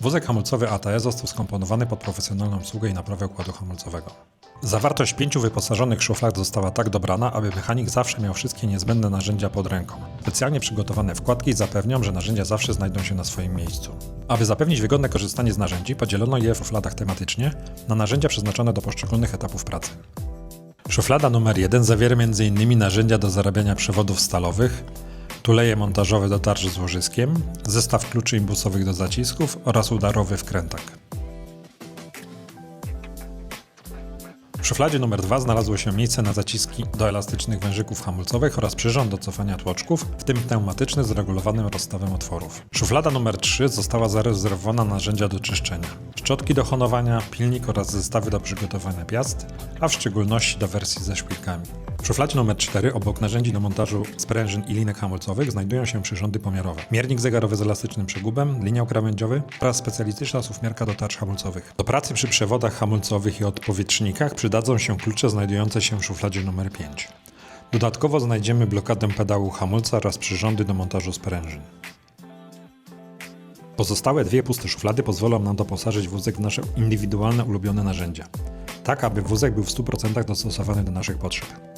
Wózek hamulcowy ATE został skomponowany pod profesjonalną obsługę i naprawę układu hamulcowego. Zawartość pięciu wyposażonych szuflad została tak dobrana, aby mechanik zawsze miał wszystkie niezbędne narzędzia pod ręką. Specjalnie przygotowane wkładki zapewnią, że narzędzia zawsze znajdą się na swoim miejscu. Aby zapewnić wygodne korzystanie z narzędzi, podzielono je w szufladach tematycznie na narzędzia przeznaczone do poszczególnych etapów pracy. Szuflada numer 1 zawiera m.in. narzędzia do zarabiania przewodów stalowych, tuleje montażowe do tarcz z łożyskiem, zestaw kluczy imbusowych do zacisków oraz udarowy wkrętak. W szufladzie numer 2 znalazło się miejsce na zaciski do elastycznych wężyków hamulcowych oraz przyrząd do cofania tłoczków, w tym pneumatyczny z regulowanym rozstawem otworów. Szuflada numer 3 została zarezerwowana na narzędzia do czyszczenia, szczotki do honowania, pilnik oraz zestawy do przygotowania piast, a w szczególności do wersji ze szpilkami. W szufladzie numer 4 obok narzędzi do montażu sprężyn i linek hamulcowych znajdują się przyrządy pomiarowe. Miernik zegarowy z elastycznym przegubem, linią krawędziową oraz specjalistyczna suwmiarka do tarcz hamulcowych. Do pracy przy przewodach hamulcowych i odpowietrznikach przydadzą się klucze znajdujące się w szufladzie numer 5. Dodatkowo znajdziemy blokadę pedału hamulca oraz przyrządy do montażu sprężyn. Pozostałe dwie puste szuflady pozwolą nam doposażyć wózek w nasze indywidualne ulubione narzędzia, tak aby wózek był w 100% dostosowany do naszych potrzeb.